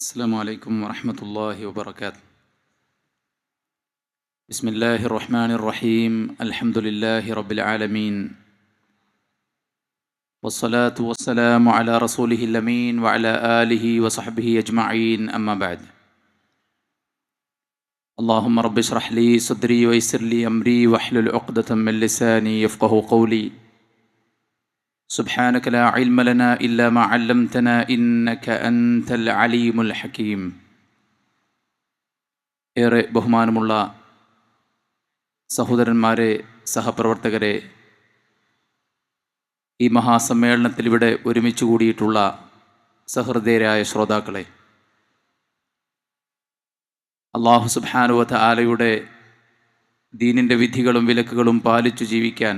السلام عليكم ورحمة الله وبركاته. بسم الله الرحمن الرحيم. الحمد لله رب العالمين. والصلاة والسلام على رسوله الأمين وعلى آله وصحبه أجمعين. أما بعد. اللهم رب اشرح لي صدري ويسر لي أمري واحلل عقدة من لساني يفقه قولي. سبحانك لا علم لنا إلا ما علمتنا إنك أنت العليم الحكيم ഏറെ ബഹുമാനമുള്ള സഹോദരന്മാരെ സഹപ്രവർത്തകരെ ഈ മഹാസമ്മേളനത്തിൽ ഇവിടെ ഒരുമിച്ച് കൂടിയിട്ടുള്ള സഹൃദയരായ ശ്രോതാക്കളെ അള്ളാഹു സുബാനുവത്ത ആലയുടെ ദീനിൻ്റെ വിധികളും വിലക്കുകളും പാലിച്ചു ജീവിക്കാൻ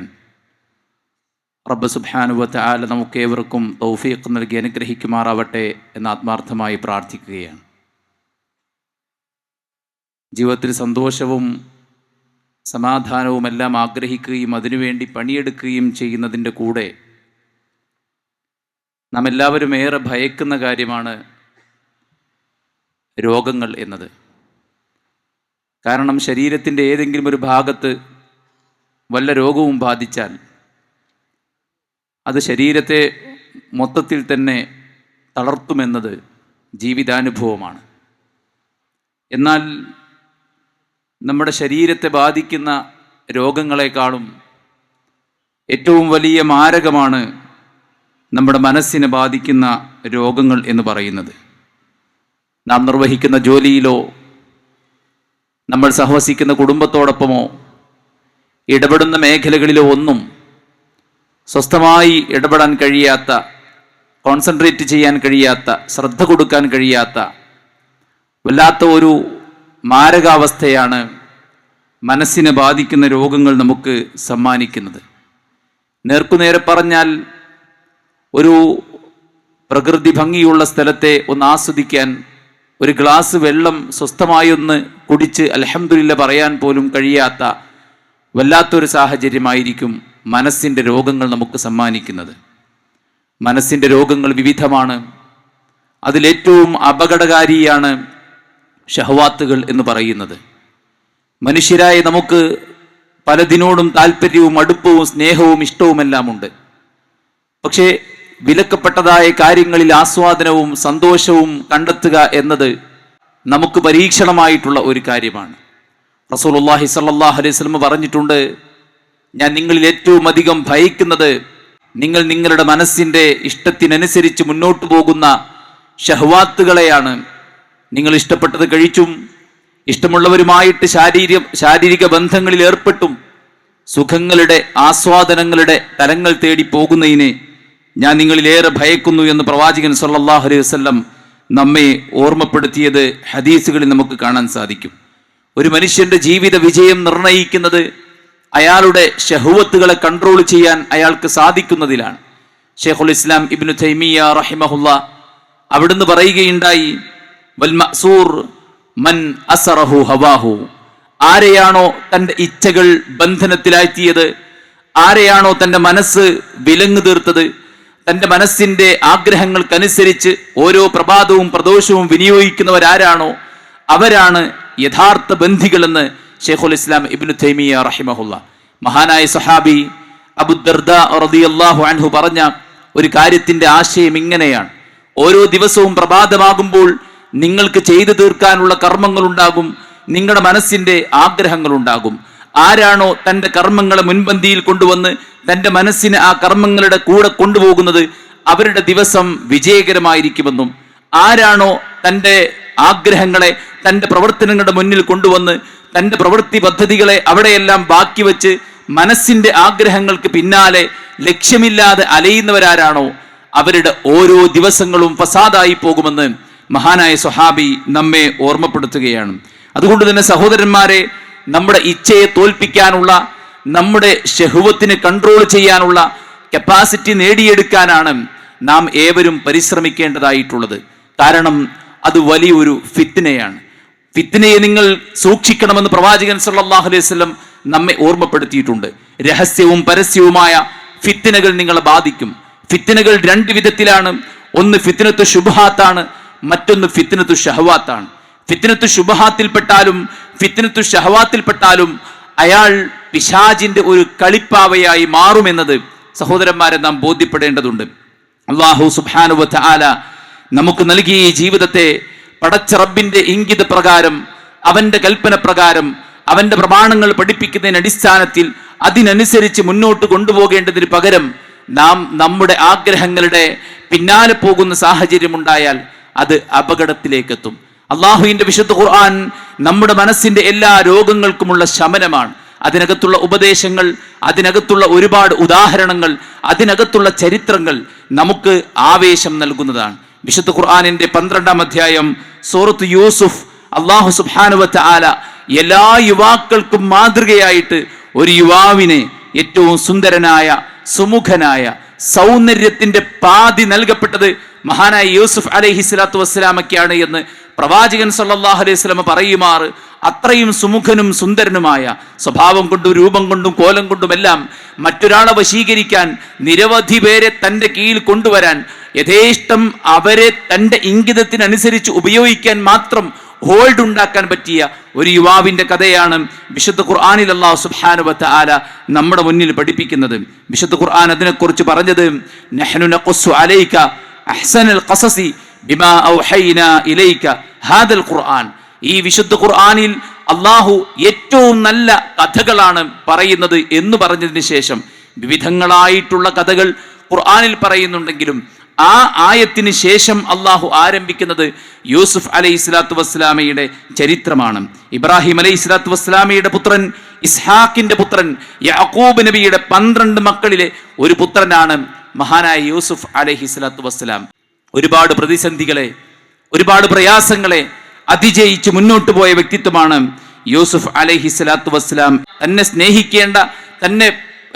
റബ്ബ് സുബാനുവത്ത ആല നമുക്കേവർക്കും തൗഫീഖ് നൽകി അനുഗ്രഹിക്കുമാറാവട്ടെ എന്ന് ആത്മാർത്ഥമായി പ്രാർത്ഥിക്കുകയാണ്. ജീവിതത്തിൽ സന്തോഷവും സമാധാനവും എല്ലാം ആഗ്രഹിക്കുകയും അതിനുവേണ്ടി പണിയെടുക്കുകയും ചെയ്യുന്നതിന്റെ കൂടെ നാം എല്ലാവരും ഏറെ ഭയക്കുന്ന കാര്യമാണ് രോഗങ്ങൾ എന്നത്. കാരണം ശരീരത്തിന്റെ ഏതെങ്കിലും ഒരു ഭാഗത്ത് വല്ല രോഗവും ബാധിച്ചാൽ അത് ശരീരത്തെ മൊത്തത്തിൽ തന്നെ തളർത്തുമെന്നത് ജീവിതാനുഭവമാണ്. എന്നാൽ നമ്മുടെ ശരീരത്തെ ബാധിക്കുന്ന രോഗങ്ങളെക്കാളും ഏറ്റവും വലിയ മാരകമാണ് നമ്മുടെ മനസ്സിനെ ബാധിക്കുന്ന രോഗങ്ങൾ എന്ന് പറയുന്നത്. നാം നിർവഹിക്കുന്ന ജോലിയിലോ നമ്മൾ സഹവസിക്കുന്ന കുടുംബത്തോടൊപ്പമോ ഇടപെടുന്ന മേഖലകളിലോ ഒന്നും സ്വസ്ഥമായി ഇടപെടാൻ കഴിയാത്ത കോൺസെൻട്രേറ്റ് ചെയ്യാൻ കഴിയാത്ത ശ്രദ്ധ കൊടുക്കാൻ കഴിയാത്ത വല്ലാത്ത ഒരു മാരകാവസ്ഥയാണ് മനസ്സിനെ ബാധിക്കുന്ന രോഗങ്ങൾ നമുക്ക് സമ്മാനിക്കുന്നത്. നേർക്കുനേരെ പറഞ്ഞാൽ ഒരു പ്രകൃതി ഭംഗിയുള്ള സ്ഥലത്തെ ഒന്ന് ആസ്വദിക്കാൻ ഒരു ഗ്ലാസ് വെള്ളം സ്വസ്ഥമായി ഒന്ന് കുടിച്ച് അലഹമില്ല പറയാൻ പോലും കഴിയാത്ത വല്ലാത്തൊരു സാഹചര്യമായിരിക്കും മനസ്സിന്റെ രോഗങ്ങൾ നമുക്ക് സമ്മാനിക്കുന്നത്. മനസ്സിന്റെ രോഗങ്ങൾ വിവിധമാണ്. അതിലേറ്റവും അപകടകാരിയാണ് ഷഹവാത്തുകൾ എന്ന് പറയുന്നത്. മനുഷ്യരായ നമുക്ക് പലതിനോടും താല്പര്യവും അടുപ്പവും സ്നേഹവും ഇഷ്ടവുമെല്ലാം ഉണ്ട് പക്ഷേ വിലക്കപ്പെട്ടതായ കാര്യങ്ങളിൽ ആസ്വാദനവും സന്തോഷവും കണ്ടെത്തുക എന്നത് നമുക്ക് പരീക്ഷണമായിട്ടുള്ള ഒരു കാര്യമാണ്. റസൂലുള്ളാഹി സ്വല്ലല്ലാഹു അലൈഹി വസല്ലം പറഞ്ഞിട്ടുണ്ട് ഞാൻ നിങ്ങളിൽ ഏറ്റവും അധികം ഭയക്കുന്നത് നിങ്ങൾ നിങ്ങളുടെ മനസ്സിന്റെ ഇഷ്ടത്തിനനുസരിച്ച് മുന്നോട്ട് പോകുന്ന ഷഹ്വാത്തുകളെയാണ് നിങ്ങൾ ഇഷ്ടപ്പെട്ടത് കഴിച്ചും ഇഷ്ടമുള്ളവരുമായിട്ട് ശാരീരിക ശാരീരിക ബന്ധങ്ങളിൽ ഏർപ്പെട്ടും സുഖങ്ങളുടെ ആസ്വാദനങ്ങളുടെ തലങ്ങൾ തേടി പോകുന്നതിനെ ഞാൻ നിങ്ങളിലേറെ ഭയക്കുന്നു എന്ന് പ്രവാചകൻ സല്ലല്ലാഹു അലൈഹി വസല്ലം നമ്മെ ഓർമ്മപ്പെടുത്തിയത് ഹദീസുകളിൽ നമുക്ക് കാണാൻ സാധിക്കും. ഒരു മനുഷ്യന്റെ ജീവിത വിജയം നിർണയിക്കുന്നത് അയാളുടെ ഷഹുവത്തുകളെ കൺട്രോൾ ചെയ്യാൻ അയാൾക്ക് സാധിക്കുന്നതിലാണ്. ഷെയ്ഖുൽ ഇസ്ലാം ഇബ്നു തൈമിയ റഹിമഹുല്ല അവിടുന്ന് പറയുകയുണ്ടായി വൽ മഅ്സൂർ മൻ അസറഹു ഹവാഹു. ആരെയാണോ തന്റെ ഇച്ഛകൾ ബന്ധനത്തിലാഴ്ത്തിയത്? ആരെയാണോ തന്റെ മനസ്സ് വിലങ്ങു തീർത്തത്? തന്റെ മനസ്സിന്റെ ആഗ്രഹങ്ങൾക്കനുസരിച്ച് ഓരോ പ്രഭാതവും പ്രദോഷവും വിനിയോഗിക്കുന്നവരാരാണോ? അവരാണ് യഥാർത്ഥ ബന്ധികളെന്ന് ഷെയ്ഖുൽ ഇസ്ലാം ഇബ്നു തൈമിയ റഹിമഹുല്ല. മഹാനായ സഹാബി അബുദർദ റളിയല്ലാഹു അൻഹു പറഞ്ഞ ഒരു കാര്യത്തിന്റെ ആശയം ഇങ്ങനെയാണ്. ഓരോ ദിവസവും പ്രഭാതമാകുമ്പോൾ നിങ്ങൾക്ക് ചെയ്തു തീർക്കാനുള്ള കർമ്മങ്ങൾ ഉണ്ടാകും നിങ്ങളുടെ മനസ്സിന്റെ ആഗ്രഹങ്ങൾ ഉണ്ടാകും ആരാണോ തന്റെ കർമ്മങ്ങളെ മുൻപന്തിയിൽ കൊണ്ടുവന്ന് തന്റെ മനസ്സിനെ ആ കർമ്മങ്ങളുടെ കൂടെ കൊണ്ടുപോകുന്നത് അവരുടെ ദിവസം വിജയകരമായിരിക്കുമെന്നും ആരാണോ തന്റെ ആഗ്രഹങ്ങളെ തന്റെ പ്രവർത്തനങ്ങളുടെ മുന്നിൽ കൊണ്ടുവന്ന് തന്റെ പ്രവൃത്തി പദ്ധതികളെ അവിടെയെല്ലാം ബാക്കി വെച്ച് മനസ്സിന്റെ ആഗ്രഹങ്ങൾക്ക് പിന്നാലെ ലക്ഷ്യമില്ലാതെ അലയുന്നവരാരാണോ? അവരുടെ ഓരോ ദിവസങ്ങളും ഫസാദായി പോകുമെന്ന് മഹാനായ സുഹാബി നമ്മെ ഓർമ്മപ്പെടുത്തുകയാണ്. അതുകൊണ്ട് തന്നെ സഹോദരന്മാരെ നമ്മുടെ ഇച്ഛയെ തോൽപ്പിക്കാനുള്ള നമ്മുടെ ഷഹുവത്തിനെ കൺട്രോൾ ചെയ്യാനുള്ള കപ്പാസിറ്റി നേടിയെടുക്കാനാണ് നാം ഏവരും പരിശ്രമിക്കേണ്ടതായിട്ടുള്ളത്. കാരണം അത് വലിയൊരു ഫിത്തിനെയാണ് ഫിത്തിനയെ നിങ്ങൾ സൂക്ഷിക്കണമെന്ന് പ്രവാചകൻ സല്ലാഹു അലൈഹി വസല്ലം നമ്മെ ഓർമ്മപ്പെടുത്തിയിട്ടുണ്ട്. രഹസ്യവും പരസ്യവുമായ ഫിത്തിനകൾ നിങ്ങളെ ബാധിക്കും. ഫിത്തിനകൾ രണ്ട് വിധത്തിലാണ്. ഒന്ന് ഫിത്തിനത്ത് ശുഭാത്താണ് മറ്റൊന്ന് ഫിത്തിനത്തു ഷഹവാത്താണ്. ഫിത്തിനത്തു ശുഭഹാത്തിൽപ്പെട്ടാലും ഫിത്തിനത്തു ഷഹവാത്തിൽപ്പെട്ടാലും അയാൾ പിശാജിന്റെ ഒരു കളിപ്പാവയായി മാറുമെന്നത് സഹോദരന്മാരെ നാം ബോധ്യപ്പെടേണ്ടതുണ്ട്. അള്ളാഹു സുബാനുവത്ത് ആല നമുക്ക് നൽകിയ ഈ ജീവിതത്തെ പടച്ച റബ്ബിന്റെ ഇംഗിത പ്രകാരം അവന്റെ കൽപ്പന പ്രകാരം അവന്റെ പ്രമാണങ്ങൾ പഠിപ്പിക്കുന്നതിന് അടിസ്ഥാനത്തിൽ അതിനനുസരിച്ച് മുന്നോട്ട് കൊണ്ടുപോകേണ്ടതിന് പകരം നാം നമ്മുടെ ആഗ്രഹങ്ങളുടെ പിന്നാലെ പോകുന്ന സാഹചര്യമുണ്ടായാൽ അത് അപകടത്തിലേക്കെത്തും. അള്ളാഹുവിന്റെ വിശുദ്ധ ഖുർആൻ നമ്മുടെ മനസ്സിന്റെ എല്ലാ രോഗങ്ങൾക്കുമുള്ള ശമനമാണ്. അതിനകത്തുള്ള ഉപദേശങ്ങൾ അതിനകത്തുള്ള ഒരുപാട് ഉദാഹരണങ്ങൾ അതിനകത്തുള്ള ചരിത്രങ്ങൾ നമുക്ക് ആവേശം നൽകുന്നതാണ്. വിശുദ്ധ ഖുർആാനിന്റെ പന്ത്രണ്ടാം അധ്യായം സൂറത്ത് യൂസുഫ് അള്ളാഹു സുബാനുവത്ത ആല എല്ലാ യുവാക്കൾക്കും മാതൃകയായിട്ട് ഒരു യുവാവിനെ ഏറ്റവും സുന്ദരനായ സുമുഖനായ സൗന്ദര്യത്തിന്റെ പാതി നൽകപ്പെട്ടത് മഹാനായ യൂസുഫ് അലഹി സ്വലാത്തു വസ്സലാമൊക്കെയാണ് എന്ന് പ്രവാചകൻ സല്ലല്ലാഹു അലൈഹി സ്വലമ പറയുമാറ് അത്രയും സുമുഖനും സുന്ദരനുമായ സ്വഭാവം കൊണ്ടും രൂപം കൊണ്ടും കോലം കൊണ്ടുമെല്ലാം മറ്റൊരാളെ വശീകരിക്കാൻ നിരവധി പേരെ തന്റെ കീഴിൽ കൊണ്ടുവരാൻ യഥേഷ്ടം അവരെ തന്റെ ഇംഗിതത്തിനനുസരിച്ച് ഉപയോഗിക്കാൻ മാത്രം ഹോൾഡ് ഉണ്ടാക്കാൻ പറ്റിയ ഒരു യുവാവിന്റെ കഥയാണ് വിശുദ്ധ ഖുർആാനിൽ അള്ളാഹു സുബ്ഹാനുവത്ത ആല നമ്മുടെ മുന്നിൽ പഠിപ്പിക്കുന്നത്. വിശുദ്ധ ഖുർആൻ അതിനെക്കുറിച്ച് പറഞ്ഞത് നഹ്നു നഖുസ്സു അഹ്സൻ അൽ ഖസസി ബിമാ ഇലൈക ഹാദൽ ഖുർആൻ. ഈ വിശുദ്ധ ഖുർആനിൽ അള്ളാഹു ഏറ്റവും നല്ല കഥകളാണ് പറയുന്നത് എന്ന് പറഞ്ഞതിന് ശേഷം വിവിധങ്ങളായിട്ടുള്ള കഥകൾ ഖുർആനിൽ പറയുന്നുണ്ടെങ്കിലും ആ ആയത്തിന് ശേഷം അള്ളാഹു ആരംഭിക്കുന്നത് യൂസുഫ് അലൈഹി സ്വലാത്തു വസ്സലാമയുടെ ചരിത്രമാണ്. ഇബ്രാഹിം അലൈഹി സ്വലാത്തു വസ്സലാമയുടെ പുത്രൻ ഇസ്ഹാക്കിന്റെ പുത്രൻ യാക്കൂബ് നബിയുടെ പന്ത്രണ്ട് മക്കളിലെ ഒരു പുത്രനാണ് മഹാനായ യൂസുഫ് അലൈഹി സ്വലാത്തു വസ്സലാം. ഒരുപാട് പ്രതിസന്ധികളെ ഒരുപാട് പ്രയാസങ്ങളെ അതിജയിച്ച് മുന്നോട്ട് പോയ വ്യക്തിത്വമാണ് യൂസുഫ് അലഹി സ്വലാത്തു വസ്സലാം. തന്നെ സ്നേഹിക്കേണ്ട തന്നെ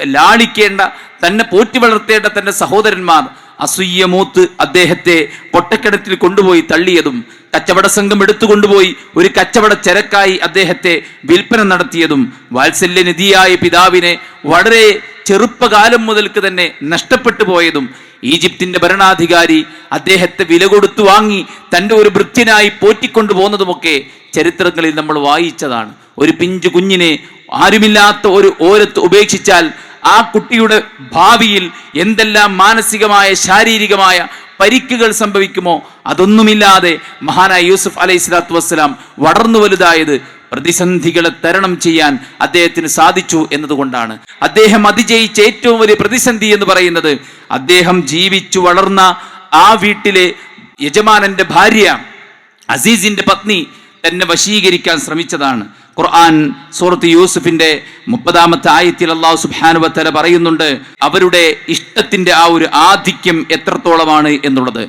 ലാളിക്കേണ്ട തന്നെ പോറ്റി വളർത്തേണ്ട തന്റെ സഹോദരന്മാർ അസൂയമൂത്ത് അദ്ദേഹത്തെ പൊട്ടക്കിടത്തിൽ കൊണ്ടുപോയി തള്ളിയതും കച്ചവട സംഘം എടുത്തുകൊണ്ടുപോയി ഒരു കച്ചവട ചരക്കായി അദ്ദേഹത്തെ വിൽപ്പന നടത്തിയതും വാത്സല്യനിധിയായ പിതാവിനെ വളരെ ചെറുപ്പകാലം മുതൽക്ക് തന്നെ നഷ്ടപ്പെട്ടു പോയതും ഈജിപ്തിന്റെ ഭരണാധികാരി അദ്ദേഹത്തെ വില കൊടുത്തു വാങ്ങി തന്റെ ഒരു ഭൃത്യനായി പോറ്റിക്കൊണ്ടു പോകുന്നതുമൊക്കെ ചരിത്രങ്ങളിൽ നമ്മൾ വായിച്ചതാണ്. ഒരു പിഞ്ചു കുഞ്ഞിനെ ആരുമില്ലാത്ത ഒരു ഓരത്ത് ഉപേക്ഷിച്ചാൽ ആ കുട്ടിയുടെ ഭാവിയിൽ എന്തെല്ലാം മാനസികമായ ശാരീരികമായ പരിക്കുകൾ സംഭവിക്കുമോ അതൊന്നുമില്ലാതെ മഹാനായ യൂസുഫ് അലൈഹി സ്വലാത്തു വസ്സലാം വളർന്നു വലുതായത് പ്രതിസന്ധികളെ തരണം ചെയ്യാൻ അദ്ദേഹത്തിന് സാധിച്ചു എന്നതുകൊണ്ടാണ്. അദ്ദേഹം അതിജയിച്ച ഏറ്റവും വലിയ പ്രതിസന്ധി എന്ന് പറയുന്നത് അദ്ദേഹം ജീവിച്ചു വളർന്ന ആ വീട്ടിലെ യജമാനന്റെ ഭാര്യ അസീസിന്റെ പത്നി തന്നെ വശീകരിക്കാൻ ശ്രമിച്ചതാണ്. ഖുർആൻ സൂറത്ത് യൂസുഫിന്റെ മുപ്പതാമത്തെ ആയത്തിൽ അള്ളാഹു സുബാനുവത്തല പറയുന്നുണ്ട് അവരുടെ ഇഷ്ടത്തിന്റെ ആ ഒരു ആധിക്യം എത്രത്തോളമാണ് എന്നുള്ളത്.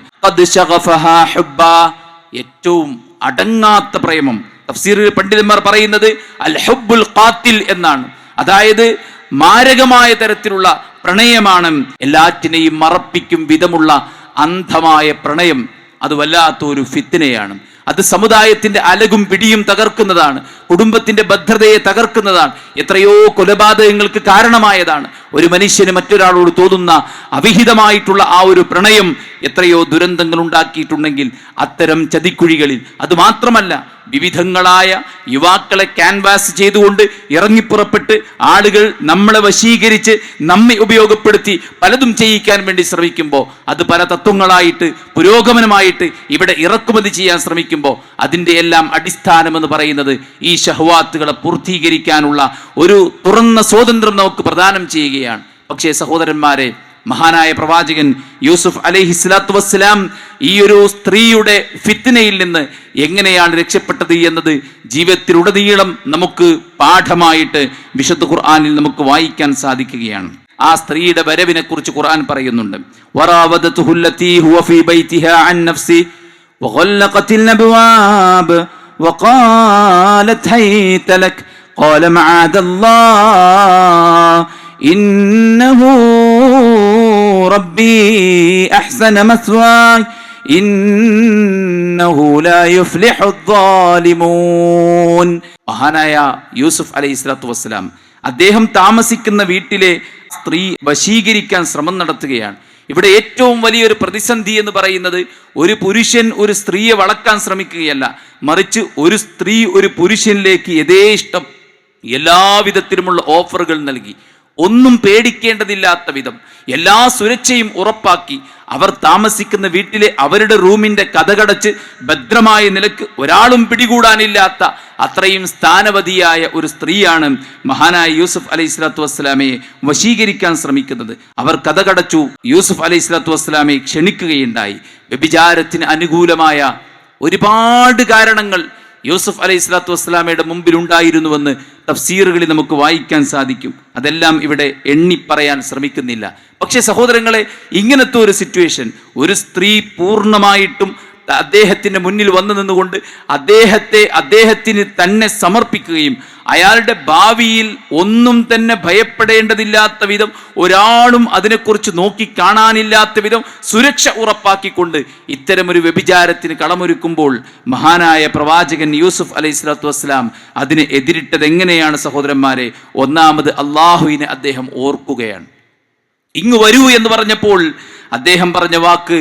ഏറ്റവും അടങ്ങാത്ത പ്രേമം. തഫ്സീറിൽ പണ്ഡിതന്മാർ പറയുന്നത് അൽ ഹുബ്ബുൽ ഖാത്തിൽ എന്നാണ്. അതായത് മാരകമായ തരത്തിലുള്ള പ്രണയമാണ് എല്ലാറ്റിനെയും മറപ്പിക്കും വിധമുള്ള അന്ധമായ പ്രണയം. അത് വല്ലാത്തൊരു ഫിത്തിനെയാണ് അത് സമുദായത്തിന്റെ അലകും പിടിയും തകർക്കുന്നതാണ്. കുടുംബത്തിന്റെ ഭദ്രതയെ തകർക്കുന്നതാണ്. എത്രയോ കൊലപാതകങ്ങൾക്ക് കാരണമായതാണ്. ഒരു മനുഷ്യന് മറ്റൊരാളോട് തോന്നുന്ന അവിഹിതമായിട്ടുള്ള ആ ഒരു പ്രണയം എത്രയോ ദുരന്തങ്ങൾ ഉണ്ടാക്കിയിട്ടുണ്ടെങ്കിൽ അത്തരം ചതിക്കുഴികളിൽ. അതുമാത്രമല്ല വിവിധങ്ങളായ യുവാക്കളെ ക്യാൻവാസ് ചെയ്തുകൊണ്ട് ഇറങ്ങിപ്പുറപ്പെട്ട് ആളുകൾ നമ്മളെ വശീകരിച്ച് നമ്മെ ഉപയോഗപ്പെടുത്തി പലതും ചെയ്യിക്കാൻ വേണ്ടി ശ്രമിക്കുമ്പോൾ അത് പല തത്വങ്ങളായിട്ട് പുരോഗമനമായിട്ട് ഇവിടെ ഇറക്കുമതി ചെയ്യാൻ ശ്രമിക്കുമ്പോൾ അതിന്റെ എല്ലാം അടിസ്ഥാനമെന്ന് പറയുന്നത് ഈ ഷഹ്വാത്തുകളെ പൂർത്തീകരിക്കാനുള്ള ഒരു തുറന്ന സ്വാതന്ത്ര്യം നമുക്ക് പ്രദാനം ചെയ്യുകയാണ് പക്ഷേ സഹോദരന്മാരെ മഹാനായ പ്രവാചകൻ യൂസുഫ് അലൈഹി സ്വലാത്തു വസ്സലാം ഈ ഒരു സ്ത്രീയുടെ ഫിത്തിനയിൽ നിന്ന് എങ്ങനെയാണ് രക്ഷപ്പെട്ടത് എന്നത് ജീവിതത്തിലുടനീളം നമുക്ക് പാഠമായിട്ട് വിശുദ്ധ ഖുർആനിൽ നമുക്ക് വായിക്കാൻ സാധിക്കുകയാണ് ആ സ്ത്രീയുടെ വരവിനെ കുറിച്ച് ഖുർആൻ പറയുന്നുണ്ട് വറാവദതുഹു allati ഹുവ ഫീ ബൈതിഹാ അൻ നഫ്സി وغلقت الأبواب وقالت هيت لك قال معاذ الله إنه ربي أحسن مثواي إنه لا يفلح الظالمون മഹാനായ യൂസുഫ് അലൈഹി സ്വലാത്തു വസ്സലാം അദ്ദേഹം താമസിക്കുന്ന വീട്ടിലെ സ്ത്രീ വശീകരിക്കാൻ ശ്രമം നടത്തുകയാണ് ഇവിടെ ഏറ്റവും വലിയൊരു പ്രതിസന്ധി എന്ന് പറയുന്നത് ഒരു പുരുഷൻ ഒരു സ്ത്രീയെ വളക്കാൻ ശ്രമിക്കുകയല്ല മറിച്ച് ഒരു സ്ത്രീ ഒരു പുരുഷനിലേക്ക് യഥേഷ്ടം എല്ലാവിധത്തിലുമുള്ള ഓഫറുകൾ നൽകി ഒന്നും പേടിക്കേണ്ടതില്ലാത്ത വിധം എല്ലാ സുരക്ഷയും ഉറപ്പാക്കി അവർ താമസിക്കുന്ന വീട്ടിലെ അവരുടെ റൂമിന്റെ കഥകടച്ച് ഭദ്രമായ നിലയ്ക്ക് ഒരാളും പിടികൂടാനില്ലാത്ത അത്രയും സ്ഥാനവതിയായ ഒരു സ്ത്രീയാണ് മഹാനായ യൂസുഫ് അലൈഹി സ്വലാത്തു വസ്സലാമയെ വശീകരിക്കാൻ ശ്രമിക്കുന്നത്. അവർ കഥകടച്ചു. യൂസുഫ് അലൈഹി സ്വലാത്തു വസ്സലാമയെ ക്ഷണിക്കുകയുണ്ടായി. വ്യഭിചാരത്തിന് അനുകൂലമായ ഒരുപാട് കാരണങ്ങൾ യൂസുഫ് അലൈഹി സ്വലാത്തു വസ്സലാമയുടെ മുമ്പിൽ ഉണ്ടായിരുന്നുവെന്ന് തഫ്സീറുകളിൽ നമുക്ക് വായിക്കാൻ സാധിക്കും. അതെല്ലാം ഇവിടെ എണ്ണി പറയാൻ ശ്രമിക്കുന്നില്ല. പക്ഷേ സഹോദരങ്ങളെ ഇങ്ങനത്തെ ഒരു സിറ്റുവേഷൻ ഒരു സ്ത്രീ പൂർണമായിട്ടും അദ്ദേഹത്തിന്റെ മുന്നിൽ വന്നു നിന്നുകൊണ്ട് അദ്ദേഹത്തെ അദ്ദേഹത്തിന് തന്നെ സമർപ്പിക്കുകയും അയാളുടെ ഭാവിയിൽ ഒന്നും തന്നെ ഭയപ്പെടേണ്ടതില്ലാത്ത വിധം ഒരാളും അതിനെക്കുറിച്ച് നോക്കി കാണാനില്ലാത്ത വിധം സുരക്ഷ ഉറപ്പാക്കിക്കൊണ്ട് ഇത്തരമൊരു വ്യഭിചാരത്തിന് കളമൊരുക്കുമ്പോൾ മഹാനായ പ്രവാചകൻ യൂസുഫ് അലൈഹി സ്വലാത്തു വസ്സലാം അതിനെ എതിരിട്ടത് എങ്ങനെയാണ് സഹോദരന്മാരെ? ഒന്നാമത് അള്ളാഹുവിനെ അദ്ദേഹം ഓർക്കുകയാണ്. ഇങ്ങ് വരൂ എന്ന് പറഞ്ഞപ്പോൾ അദ്ദേഹം പറഞ്ഞ വാക്ക്.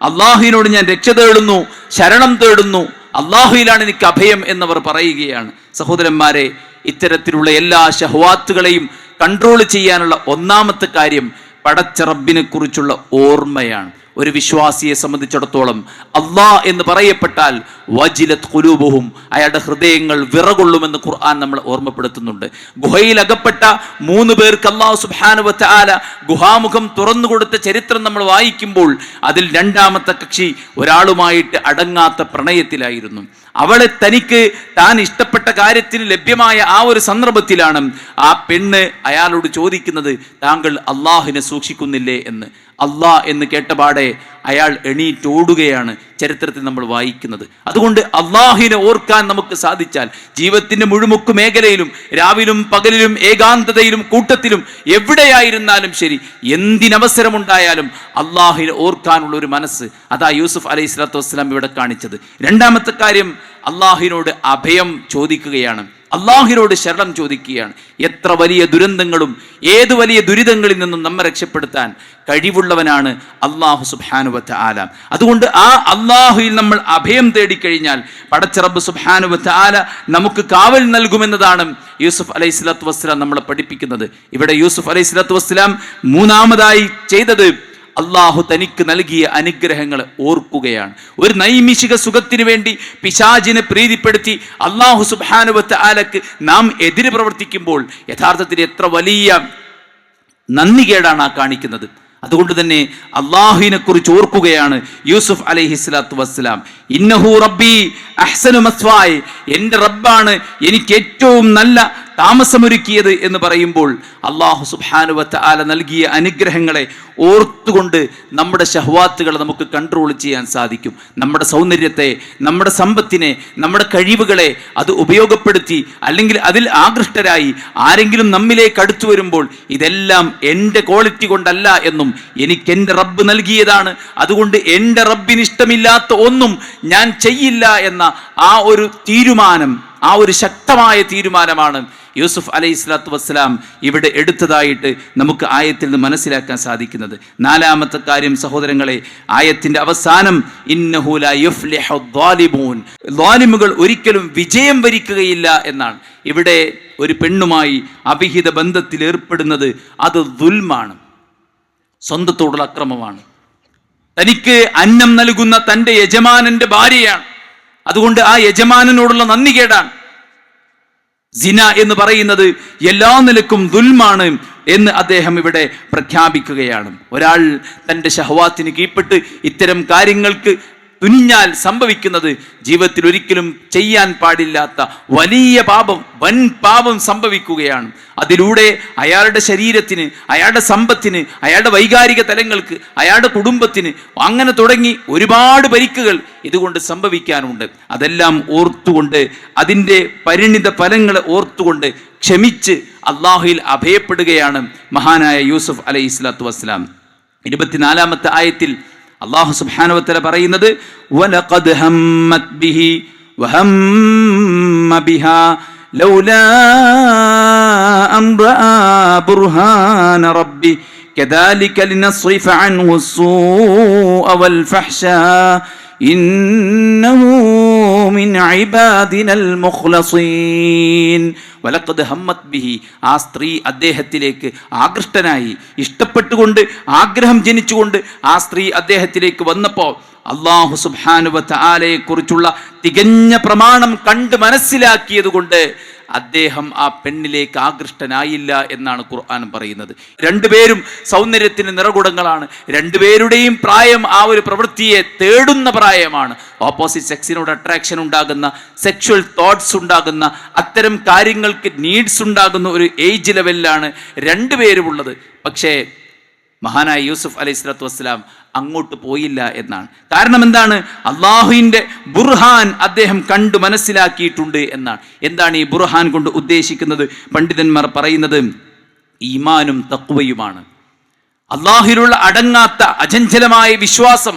അള്ളാഹുവിനോട് ഞാൻ രക്ഷ തേടുന്നു ശരണം തേടുന്നു അള്ളാഹുയിലാണ് എനിക്ക് അഭയം എന്നവർ പറയുകയാണ് സഹോദരന്മാരെ ഇത്തരത്തിലുള്ള എല്ലാ ഷഹ്വാത്തുകളെയും കൺട്രോൾ ചെയ്യാനുള്ള ഒന്നാമത്തെ കാര്യം പടച്ചറബിനെ കുറിച്ചുള്ള ഓർമ്മയാണ് ഒരു വിശ്വാസിയെ സംബന്ധിച്ചിടത്തോളം അള്ളാ എന്ന് പറയപ്പെട്ടാൽ വജിലത് കുലൂബുഹും അയാളുടെ ഹൃദയങ്ങൾ വിറകൊള്ളുമെന്ന് ഖുർആൻ നമ്മൾ ഓർമ്മപ്പെടുത്തുന്നുണ്ട്. ഗുഹയിൽ അകപ്പെട്ട മൂന്ന് പേർക്ക് അള്ളാഹു സുബാനുവത്ത് ആല ഗുഹാമുഖം തുറന്നു കൊടുത്ത ചരിത്രം നമ്മൾ വായിക്കുമ്പോൾ അതിൽ രണ്ടാമത്തെ കക്ഷി ഒരാളുമായിട്ട് അടങ്ങാത്ത പ്രണയത്തിലായിരുന്നു. അവളെ തനിക്ക് താൻ ഇഷ്ടപ്പെട്ട കാര്യത്തിന് ലഭ്യമായ ആ ഒരു സന്ദർഭത്തിലാണ് ആ പെണ്ണ് അയാളോട് ചോദിക്കുന്നത് താങ്കൾ അള്ളാഹിനെ സൂക്ഷിക്കുന്നില്ലേ എന്ന്. അള്ളാ എന്ന് കേട്ടപാടെ അയാൾ എണീറ്റോടുകയാണ് ചരിത്രത്തിൽ നമ്മൾ വായിക്കുന്നത്. അതുകൊണ്ട് അള്ളാഹിനെ ഓർക്കാൻ നമുക്ക് സാധിച്ചാൽ ജീവിതത്തിന്റെ മുഴുമുക്ക് മേഖലയിലും രാവിലും പകലിലും ഏകാന്തതയിലും കൂട്ടത്തിലും എവിടെയായിരുന്നാലും ശരി എന്തിനവസരമുണ്ടായാലും അള്ളാഹിനെ ഓർക്കാനുള്ള ഒരു മനസ്സ് അതാ യൂസുഫ് അലൈഹി സ്വലാത്തു വസ്സലാം ഇവിടെ കാണിച്ചത്. രണ്ടാമത്തെ കാര്യം അള്ളാഹിനോട് അഭയം ചോദിക്കുകയാണ്. അള്ളാഹിനോട് ശരണം ചോദിക്കുകയാണ്. എത്ര വലിയ ദുരന്തങ്ങളും ഏത് വലിയ ദുരിതങ്ങളിൽ നിന്നും നമ്മെ രക്ഷപ്പെടുത്താൻ കഴിവുള്ളവനാണ് അള്ളാഹു സുബാനുവത്ത ആല അതുകൊണ്ട് ആ അള്ളാഹുയിൽ നമ്മൾ അഭയം തേടിക്കഴിഞ്ഞാൽ പടച്ചറബ് സുബാനുവത്ത ആല നമുക്ക് കാവൽ നൽകുമെന്നതാണ് യൂസുഫ് അലൈഹി സ്വലാത്തു വസ്സലാം നമ്മളെ പഠിപ്പിക്കുന്നത്. ഇവിടെ യൂസുഫ് അലൈഹി സ്വലാത്തു വസ്സലാം മൂന്നാമതായി ചെയ്തത് അള്ളാഹു തനിക്ക് നൽകിയ അനുഗ്രഹങ്ങൾ ഓർക്കുകയാണ്. ഒരു നൈമിഷിക സുഖത്തിന് വേണ്ടി പിശാജിനെ പ്രീതിപ്പെടുത്തി അള്ളാഹു സുബാനുവത്ത് ആലക്ക് നാം എതിര് പ്രവർത്തിക്കുമ്പോൾ യഥാർത്ഥത്തിൽ എത്ര വലിയ നന്ദികേടാണ് ആ കാണിക്കുന്നത്. അതുകൊണ്ട് തന്നെ അള്ളാഹുവിനെ കുറിച്ച് ഓർക്കുകയാണ് യൂസുഫ് അലൈഹി സ്വലാത്തു വസ്സലാം. ഇന്നഹു റബ്ബി അഹ്സനു മസ്വായ്. എന്റെ റബ്ബാണ് എനിക്ക് ഏറ്റവും നല്ല താമസമൊരുക്കിയത് എന്ന് പറയുമ്പോൾ അള്ളാഹു സുബാനുവത്ത ആല നൽകിയ അനുഗ്രഹങ്ങളെ ഓർത്തുകൊണ്ട് നമ്മുടെ ഷഹ്വാത്തുകളെ നമുക്ക് കൺട്രോൾ ചെയ്യാൻ സാധിക്കും. നമ്മുടെ സൗന്ദര്യത്തെ നമ്മുടെ സമ്പത്തിനെ നമ്മുടെ കഴിവുകളെ അത് ഉപയോഗപ്പെടുത്തി അല്ലെങ്കിൽ അതിൽ ആകൃഷ്ടരായി ആരെങ്കിലും നമ്മിലേക്ക് അടുത്തു വരുമ്പോൾ ഇതെല്ലാം എന്റെ ക്വാളിറ്റി കൊണ്ടല്ല എന്നും എനിക്ക് എന്റെ റബ്ബ് നൽകിയതാണ്. അതുകൊണ്ട് എന്റെ റബ്ബിന് ഇഷ്ടമില്ലാത്ത ഒന്നും ഞാൻ ചെയ്യില്ല എന്ന ആ ഒരു തീരുമാനം ആ ഒരു ശക്തമായ തീരുമാനമാണ് യൂസുഫ് അലൈഹി സ്വലാത്തു വസ്സലാം ഇവിടെ എടുത്തതായിട്ട് നമുക്ക് ആയത്തിൽ നിന്ന് മനസ്സിലാക്കാൻ സാധിക്കുന്നത്. നാലാമത്തെ കാര്യം സഹോദരങ്ങളെ ആയത്തിന്റെ അവസാനം. ദ്വാലിമുകൾ ഒരിക്കലും വിജയം വരിക്കുകയില്ല എന്നാണ്. ഇവിടെ ഒരു പെണ്ണുമായി അവിഹിത ബന്ധത്തിൽ ഏർപ്പെടുന്നത് അത് ദുൽമാണ്. സ്വന്തത്തോടുള്ള അക്രമമാണ്. തനിക്ക് അന്നം നൽകുന്ന തന്റെ യജമാനന്റെ ഭാര്യയാണ്. അതുകൊണ്ട് ആ യജമാനനോടുള്ള നന്ദികേടാണ് സിന എന്ന് പറയുന്നത് എല്ലാ നിലക്കും ദുൽമാണ് എന്ന് അദ്ദേഹം ഇവിടെ പ്രഖ്യാപിക്കുകയാണ്. ഒരാൾ തന്റെ ഷഹവാത്തിന് കീഴ്പ്പെട്ട് ഇത്തരം കാര്യങ്ങൾക്ക് തുനിഞ്ഞാൽ സംഭവിക്കുന്നത് ജീവിതത്തിൽ ഒരിക്കലും ചെയ്യാൻ പാടില്ലാത്ത വലിയ പാപം വൻ പാപം സംഭവിക്കുകയാണ്. അതിലൂടെ അയാളുടെ ശരീരത്തിന് അയാളുടെ സമ്പത്തിന് അയാളുടെ വൈകാരിക തലങ്ങൾക്ക് അയാളുടെ കുടുംബത്തിന് അങ്ങനെ തുടങ്ങി ഒരുപാട് പരിക്കുകൾ ഇതുകൊണ്ട് സംഭവിക്കാനുണ്ട്. അതെല്ലാം ഓർത്തുകൊണ്ട് അതിന്റെ പരിണിത ഫലങ്ങളെ ഓർത്തുകൊണ്ട് ക്ഷമിച്ച് അള്ളാഹുയിൽ അഭയപ്പെടുകയാണ് മഹാനായ യൂസുഫ് അലൈഹി സ്വലാത്തു വസ്സലാം. ഇരുപത്തിനാലാമത്തെ ആയത്തിൽ അള്ളാഹു സുബ്ഹാനഹു പറയുന്നത് വലഖദ് ഹമ്മത് ബിഹി വഹമ്മ ബിഹാ ലൗലാ അൻ റആ ബുർഹാന റബ്ബി كذلك لنصرف عنه السوء والفحشاء إنه من عبادنا المخلصين വലക്കത് ഹമ്മത് ബിഹി ആ സ്ത്രീ അദ്ദേഹത്തിലേക്ക് ആകൃഷ്ടനായി ഇഷ്ടപ്പെട്ടുകൊണ്ട് ആഗ്രഹം ജനിച്ചുകൊണ്ട് ആ സ്ത്രീ അദ്ദേഹത്തിലേക്ക് വന്നപ്പോൾ അള്ളാഹു സുബാനുവത്ത് ആലയെ കുറിച്ചുള്ള തികഞ്ഞ പ്രമാണം കണ്ട് മനസ്സിലാക്കിയത് കൊണ്ട് അദ്ദേഹം ആ പെണ്ണിലേക്ക് ആകൃഷ്ടനായില്ല എന്നാണ് ഖുർആൻ പറയുന്നത്. രണ്ടുപേരും സൗന്ദര്യത്തിന് നിറകുടങ്ങളാണ്. രണ്ടുപേരുടെയും പ്രായം ആ ഒരു പ്രവൃത്തിയെ തേടുന്ന പ്രായമാണ്. ഓപ്പോസിറ്റ് സെക്സിനോട് അട്രാക്ഷൻ ഉണ്ടാകുന്ന സെക്ഷൽ തോട്ട്സ് ഉണ്ടാകുന്ന അത്തരം കാര്യങ്ങൾക്ക് നീഡ്സ് ഉണ്ടാകുന്ന ഒരു ഏജ് ലെവലിലാണ് രണ്ടുപേരുമുള്ളത് പക്ഷേ മഹാനായ യൂസുഫ് അലൈഹി സ്വലാത്തു വസ്സലാം അങ്ങോട്ട് പോയില്ല എന്നാണ്. കാരണം എന്താണ്? അള്ളാഹുവിന്റെ ബുർഹാൻ അദ്ദേഹം കണ്ടു മനസ്സിലാക്കിയിട്ടുണ്ട് എന്നാണ്. എന്താണ് ഈ ബുർഹാൻ കൊണ്ട് ഉദ്ദേശിക്കുന്നത്? പണ്ഡിതന്മാർ പറയുന്നത് ഈമാനും തക്വയുമാണ് അള്ളാഹിലുള്ള അടങ്ങാത്ത അചഞ്ചലമായ വിശ്വാസം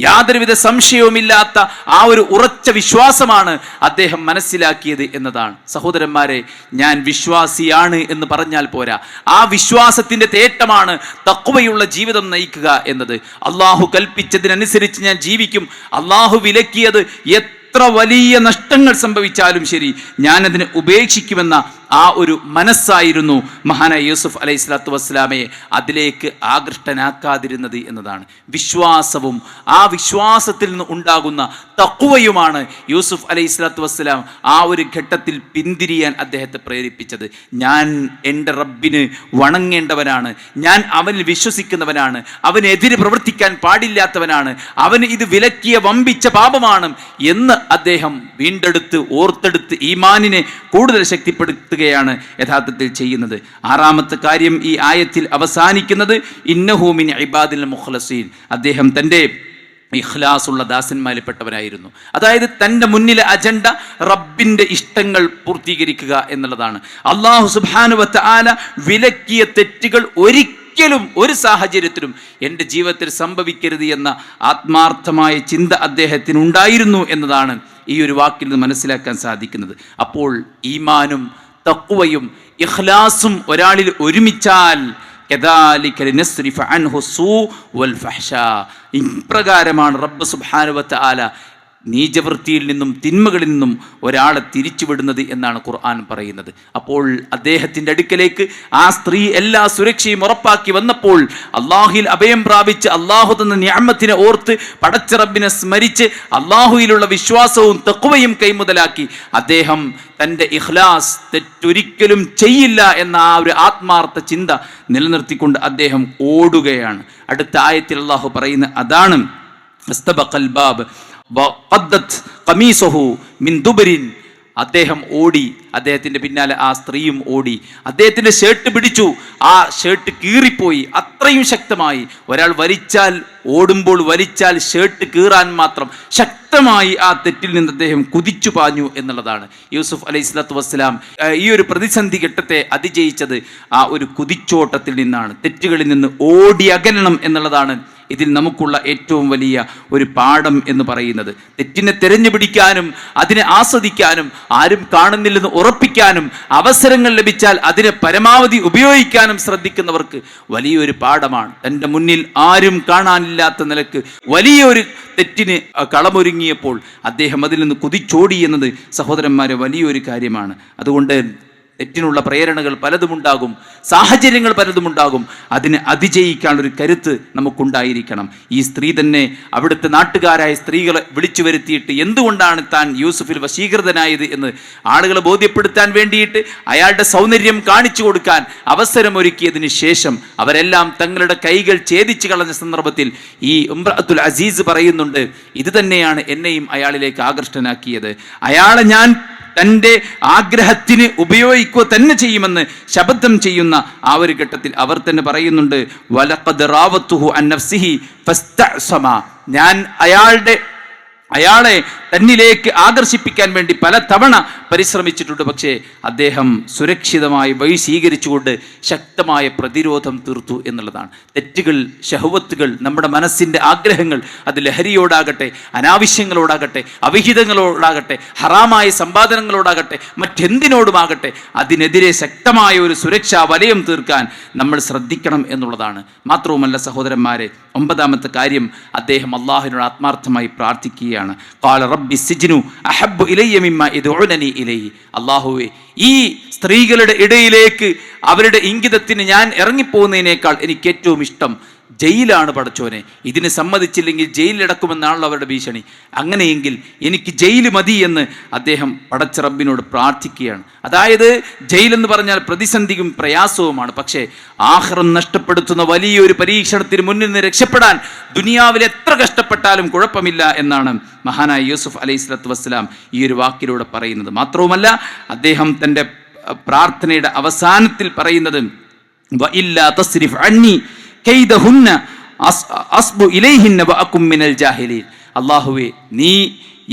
യാതൊരുവിധ സംശയവുമില്ലാത്ത ആ ഒരു ഉറച്ച വിശ്വാസമാണ് അദ്ദേഹം മനസ്സിലാക്കിയത് എന്നതാണ്. സഹോദരന്മാരെ ഞാൻ വിശ്വാസിയാണ് എന്ന് പറഞ്ഞാൽ പോരാ. ആ വിശ്വാസത്തിന്റെ തേട്ടമാണ് തക്കുവയുള്ള ജീവിതം നയിക്കുക എന്നത്. അള്ളാഹു കൽപ്പിച്ചതിനനുസരിച്ച് ഞാൻ ജീവിക്കും. അള്ളാഹു വിലക്കിയത് എത്ര വലിയ നഷ്ടങ്ങൾ സംഭവിച്ചാലും ശരി ഞാനതിനെ ഉപേക്ഷിക്കുമെന്ന ആ ഒരു മനസ്സായിരുന്നു മഹാനായ യൂസുഫ് അലൈഹി സ്വലാത്തു വസ്സലാമയെ അതിലേക്ക് ആകൃഷ്ടനാക്കാതിരുന്നത് എന്നതാണ്. വിശ്വാസവും ആ വിശ്വാസത്തിൽ നിന്ന് ഉണ്ടാകുന്ന തക്കുവയുമാണ് യൂസുഫ് അലൈഹി സ്വലാത്തു വസ്സലാം ആ ഒരു ഘട്ടത്തിൽ പിന്തിരിയാൻ അദ്ദേഹത്തെ പ്രേരിപ്പിച്ചത്. ഞാൻ എന്റെ റബ്ബിന് വണങ്ങേണ്ടവനാണ് ഞാൻ അവനിൽ വിശ്വസിക്കുന്നവനാണ് അവനെതിരെ പ്രവർത്തിക്കാൻ പാടില്ലാത്തവനാണ് അവന് ഇത് വിലക്കിയ വമ്പിച്ച പാപമാണ് എന്ന് അദ്ദേഹം വീണ്ടെടുത്ത് ഓർത്തെടുത്ത് ഈമാനിനെ കൂടുതൽ ശക്തിപ്പെടുത്തുകയാണ് യഥാർത്ഥത്തിൽ ചെയ്യുന്നത്. ആറാമത്തെ കാര്യം ഈ ആയത്തിൽ അവസാനിക്കുന്നത് ഇന്നഹൂമിൻ ഇബാദിൽ മുഖ്ലസീൻ. അദ്ദേഹം തന്റെ ഇഖ്ലാസുള്ള ദാസന്മാരിൽപ്പെട്ടവനായിരുന്നു അതായത് തന്റെ മുന്നിലെ അജണ്ട റബ്ബിന്റെ ഇഷ്ടങ്ങൾ പൂർത്തീകരിക്കുക എന്നുള്ളതാണ്. അള്ളാഹു സുബാനുവത്ത് ആല വിലക്കിയ തെറ്റുകൾ ഒരിക്കലും ഒരു സാഹചര്യത്തിലും എന്റെ ജീവിതത്തിൽ സംഭവിക്കരുത് എന്ന ആത്മാർത്ഥമായ ചിന്ത അദ്ദേഹത്തിന് ഉണ്ടായിരുന്നു എന്നതാണ് ഈ ഒരു വാക്കിൽ നിന്ന് മനസ്സിലാക്കാൻ സാധിക്കുന്നത്. അപ്പോൾ ഈമാനും തക്കുവയും ഇഖ്ലാസും ഒരാളിൽ ഒരുമിച്ചാൽ. ഇപ്രകാരമാണ് റബ്ബ് സുബ്ഹാനഹു ആല നീചവൃത്തിയിൽ നിന്നും തിന്മകളിൽ നിന്നും ഒരാളെ തിരിച്ചുവിടുന്നത് എന്നാണ് ഖുർആൻ പറയുന്നത്. അപ്പോൾ അദ്ദേഹത്തിന്റെ അടുക്കലേക്ക് ആ സ്ത്രീ എല്ലാ സുരക്ഷയും ഉറപ്പാക്കി വന്നപ്പോൾ അള്ളാഹുൽ അഭയം പ്രാപിച്ച് അള്ളാഹു തന്ന ഞാമത്തിനെ ഓർത്ത് പടച്ചിറബിനെ സ്മരിച്ച് അള്ളാഹുയിലുള്ള വിശ്വാസവും തെക്കുവയും കൈമുതലാക്കി അദ്ദേഹം തന്റെ ഇഖ്ലാസ് തെറ്റൊരിക്കലും ചെയ്യില്ല എന്ന ആ ഒരു ആത്മാർത്ഥ ചിന്ത നിലനിർത്തിക്കൊണ്ട് അദ്ദേഹം ഓടുകയാണ്. അടുത്ത ആയത്തിൽ അള്ളാഹു പറയുന്ന അതാണ് ബാബ്. മിൻ ദുബരിൻ. അദ്ദേഹം ഓടി അദ്ദേഹത്തിന്റെ പിന്നാലെ ആ സ്ത്രീയും ഓടി. അദ്ദേഹത്തിന്റെ ഷർട്ട് പിടിച്ചു. ആ ഷർട്ട് കീറിപ്പോയി. അത്രയും ശക്തമായി. ഒരാൾ വലിച്ചാൽ ഓടുമ്പോൾ വലിച്ചാൽ ഷർട്ട് കീറാൻ മാത്രം ശക്തമായി ആ തെറ്റിൽ നിന്ന് അദ്ദേഹം കുതിച്ചു പാഞ്ഞു എന്നുള്ളതാണ്. യൂസുഫ് അലൈഹി സ്വലാത്തു വസ്സലാം ഈ ഒരു പ്രതിസന്ധി ഘട്ടത്തെ അതിജയിച്ചത് ആ ഒരു കുതിച്ചോട്ടത്തിൽ നിന്നാണ്. തെറ്റുകളിൽ നിന്ന് ഓടി അകലണം എന്നുള്ളതാണ് ഇതിൽ നമുക്കുള്ള ഏറ്റവും വലിയ ഒരു പാഠം എന്ന് പറയുന്നത്. തെറ്റിനെ തെരഞ്ഞു പിടിക്കാനും അതിനെ ആസ്വദിക്കാനും ആരും കാണുന്നില്ലെന്ന് ഉറപ്പിക്കാനും അവസരങ്ങൾ ലഭിച്ചാൽ അതിനെ പരമാവധി ഉപയോഗിക്കാനും ശ്രദ്ധിക്കുന്നവർക്ക് വലിയൊരു പാഠമാണ്. തന്റെ മുന്നിൽ ആരും കാണാനില്ലാത്ത നിലയ്ക്ക് വലിയൊരു തെറ്റിന് കളമൊരുങ്ങിയപ്പോൾ അദ്ദേഹം അതിൽ നിന്ന് കുതിച്ചോടി എന്നത് സഹോദരന്മാരെ വലിയൊരു കാര്യമാണ്. അതുകൊണ്ട് തെറ്റിനുള്ള പ്രേരണകൾ പലതുമുണ്ടാകും സാഹചര്യങ്ങൾ പലതുമുണ്ടാകും. അതിനെ അതിജയിക്കാനൊരു കരുത്ത് നമുക്കുണ്ടായിരിക്കണം. ഈ സ്ത്രീ തന്നെ അവിടുത്തെ നാട്ടുകാരായ സ്ത്രീകളെ വിളിച്ചു വരുത്തിയിട്ട് എന്തുകൊണ്ടാണ് താൻ യൂസുഫിൽ വശീകൃതനായത് എന്ന് ആളുകളെ ബോധ്യപ്പെടുത്താൻ വേണ്ടിയിട്ട് അയാളുടെ സൗന്ദര്യം കാണിച്ചു കൊടുക്കാൻ അവസരമൊരുക്കിയതിന് ശേഷം അവരെല്ലാം തങ്ങളുടെ കൈകൾ ഛേദിച്ചു കളഞ്ഞ സന്ദർഭത്തിൽ ഈ ഉംറത്തുൽ അസീസ് പറയുന്നുണ്ട് ഇത് തന്നെയാണ് എന്നെയും അയാളിലേക്ക് ആകർഷ്ടനാക്കിയത് അയാളെ ഞാൻ തന്റെ ആഗ്രഹത്തിന് ഉപയോഗിക്കുക തന്നെ ചെയ്യുമെന്ന് ശബ്ദം ചെയ്യുന്ന ആ ഒരു ഘട്ടത്തിൽ അവർ തന്നെ പറയുന്നുണ്ട് വലഖദ് റാവത്തുഹു അൻ നഫ്സിഹി. ഞാൻ അയാളുടെ അയാളെ തന്നിലേക്ക് ആകർഷിപ്പിക്കാൻ വേണ്ടി പല തവണ പരിശ്രമിച്ചിട്ടുണ്ട്. പക്ഷേ അദ്ദേഹം സുരക്ഷിതമായി വഴി സ്വീകരിച്ചുകൊണ്ട് ശക്തമായ പ്രതിരോധം തീർത്തു എന്നുള്ളതാണ്. തെറ്റുകൾ ഷഹുവത്തുകൾ നമ്മുടെ മനസ്സിന്റെ ആഗ്രഹങ്ങൾ അത് ലഹരിയോടാകട്ടെ അനാവശ്യങ്ങളോടാകട്ടെ അവിഹിതങ്ങളോടാകട്ടെ ഹറാമായ സമ്പാദനങ്ങളോടാകട്ടെ മറ്റെന്തിനോടുമാകട്ടെ അതിനെതിരെ ശക്തമായ ഒരു സുരക്ഷാ വലയം തീർക്കാൻ നമ്മൾ ശ്രദ്ധിക്കണം എന്നുള്ളതാണ്. മാത്രവുമല്ല സഹോദരന്മാരെ ഒമ്പതാമത്തെ കാര്യം അദ്ദേഹം അള്ളാഹുവിനോട് ആത്മാർത്ഥമായി പ്രാർത്ഥിക്കുകയാണ്. കാല റബ്ബി സിജ്നു അഹബ്ബു ഇലയ്യ മിമ്മ ഇദ്ഉനനി ഇലൈഹി. അല്ലാഹുവേ ഈ സ്ത്രീകളുടെ ഇടയിലേക്ക് അവരുടെ ഇംഗിതത്തിന് ഞാൻ ഇറങ്ങിപ്പോകുന്നതിനേക്കാൾ എനിക്ക് ഏറ്റവും ഇഷ്ടം ജയിലാണ് പടച്ചോനെ. ഇതിന് സമ്മതിച്ചില്ലെങ്കിൽ ജയിലിലടക്കുമെന്നാണല്ലോ അവരുടെ ഭീഷണി. അങ്ങനെയെങ്കിൽ എനിക്ക് ജയിൽ മതി എന്ന് അദ്ദേഹം പടച്ച റബ്ബിനോട് പ്രാർത്ഥിക്കുകയാണ്. അതായത് ജയിലെന്ന് പറഞ്ഞാൽ പ്രതിസന്ധിയും പ്രയാസവുമാണ്. പക്ഷേ ആഹ്റം നഷ്ടപ്പെടുത്തുന്ന വലിയൊരു പരീക്ഷണത്തിന് മുന്നിൽ നിന്ന് രക്ഷപ്പെടാൻ ദുനിയാവിൽ എത്ര കഷ്ടപ്പെട്ടാലും കുഴപ്പമില്ല എന്നാണ് മഹാനായ യൂസുഫ് അലൈഹി സ്വലത്തു വസ്സലാം ഈ ഒരു വാക്കിലൂടെ പറയുന്നത്. മാത്രവുമല്ല അദ്ദേഹം തന്റെ പ്രാർത്ഥനയുടെ അവസാനത്തിൽ പറയുന്നത് "വഇല്ലാ തസ്രിഫ് അന്നി അസ്ബു ഇലൈഹിന്ന വഅകും മിനൽ ജാഹിലീൻ. അള്ളാഹുവേ നീ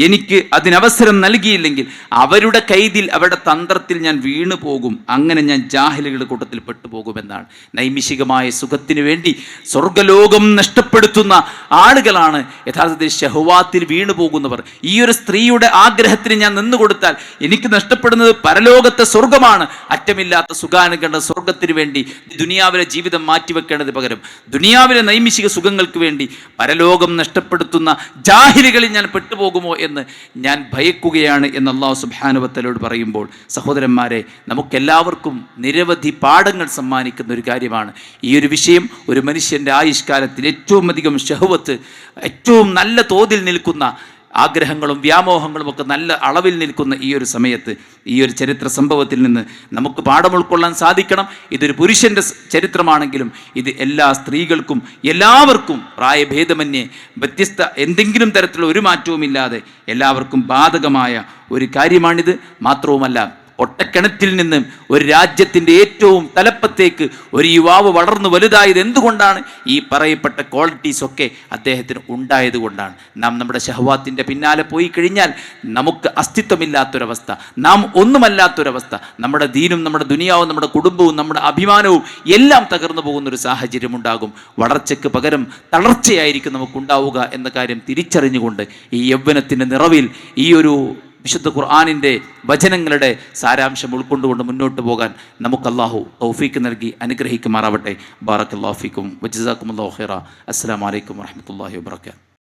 എനിക്ക് അതിനവസരം നൽകിയില്ലെങ്കിൽ അവരുടെ കൈതിൽ അവരുടെ തന്ത്രത്തിൽ ഞാൻ വീണു പോകും. അങ്ങനെ ഞാൻ ജാഹിലുകളുടെ കൂട്ടത്തിൽ പെട്ടുപോകുമെന്നാണ് നൈമിഷികമായ സുഖത്തിന് വേണ്ടി സ്വർഗലോകം നഷ്ടപ്പെടുത്തുന്ന ആളുകളാണ് യഥാർത്ഥത്തിൽ ഷഹുവാത്തിൽ വീണു പോകുന്നവർ. ഈ ഒരു സ്ത്രീയുടെ ആഗ്രഹത്തിന് ഞാൻ നിന്നുകൊടുത്താൽ എനിക്ക് നഷ്ടപ്പെടുന്നത് പരലോകത്തെ സ്വർഗമാണ് അറ്റമില്ലാത്ത സുഖാനുകളുടെ സ്വർഗത്തിന് വേണ്ടി ദുനിയാവിലെ ജീവിതം മാറ്റിവെക്കേണ്ടത് പകരം ദുനിയാവിലെ നൈമിഷിക സുഖങ്ങൾക്ക് വേണ്ടി പരലോകം നഷ്ടപ്പെടുത്തുന്ന ജാഹിലുകളിൽ ഞാൻ പെട്ടുപോകുമോ എന്ന് ഞാൻ ഭയക്കുകയാണ് എന്ന് അള്ളാഹു സുബാനുവത്തലോട് പറയുമ്പോൾ സഹോദരന്മാരെ നമുക്കെല്ലാവർക്കും നിരവധി പാഠങ്ങൾ സമ്മാനിക്കുന്ന ഒരു കാര്യമാണ്. ഈ ഒരു വിഷയം ഒരു മനുഷ്യന്റെ ആയുഷ്കാലത്തിൽ ഏറ്റവും അധികം ഷഹവത്ത് ഏറ്റവും നല്ല തോതിൽ നിൽക്കുന്ന ആഗ്രഹങ്ങളും വ്യാമോഹങ്ങളും ഒക്കെ നല്ല അളവിൽ നിൽക്കുന്ന ഈ ഒരു സമയത്ത് ഈ ഒരു ചരിത്ര സംഭവത്തിൽ നിന്ന് നമുക്ക് പാഠം ഉൾക്കൊള്ളാൻ സാധിക്കണം. ഇതൊരു പുരുഷന്റെ ചരിത്രമാണെങ്കിലും ഇത് എല്ലാ സ്ത്രീകൾക്കും എല്ലാവർക്കും പ്രായഭേദമന്യേ വ്യത്യസ്ത എന്തെങ്കിലും തരത്തിലുള്ള ഒരു മാറ്റവുമില്ലാതെ എല്ലാവർക്കും ബാധകമായ ഒരു കാര്യമാണിത്. മാത്രവുമല്ല ഒട്ടക്കിണറ്റിൽ നിന്ന് ഒരു രാജ്യത്തിന്റെ ഏറ്റവും തലപ്പത്തേക്ക് ഒരു യുവാവ് വളർന്നു വലുതായത് എന്തുകൊണ്ടാണ്? ഈ പറയപ്പെട്ട ക്വാളിറ്റീസ് ഒക്കെ അദ്ദേഹത്തിന് ഉണ്ടായത് കൊണ്ടാണ്. നാം നമ്മുടെ ഷഹവാത്തിന്റെ പിന്നാലെ പോയി കഴിഞ്ഞാൽ നമുക്ക് അസ്തിത്വമില്ലാത്തൊരവസ്ഥ നാം ഒന്നുമല്ലാത്തൊരവസ്ഥ നമ്മുടെ ദീനും നമ്മുടെ ദുനിയാവും നമ്മുടെ കുടുംബവും നമ്മുടെ അഭിമാനവും എല്ലാം തകർന്നു പോകുന്ന ഒരു സാഹചര്യം ഉണ്ടാകും. വളർച്ചയ്ക്ക് പകരം തളർച്ചയായിരിക്കും നമുക്കുണ്ടാവുക എന്ന കാര്യം തിരിച്ചറിഞ്ഞുകൊണ്ട് ഈ യൗവനത്തിന്റെ നിറവിൽ ഈ ഒരു വിശുദ്ധ ഖുർആാനിന്റെ വചനങ്ങളുടെ സാരാംശം ഉൾക്കൊണ്ടുകൊണ്ട് മുന്നോട്ട് പോകാൻ നമുക്ക് അള്ളാഹു തൗഫീക്ക് നൽകി അനുഗ്രഹിക്കുമാറാവട്ടെ. ബാറക്കല്ലാഫിക്കും വജസാക്കും അള്ളാഹു ഖൈറ. അസ്സാം വലൈക്കും വാഹമത്തല്ലാഹി വാബർക്കാത്തു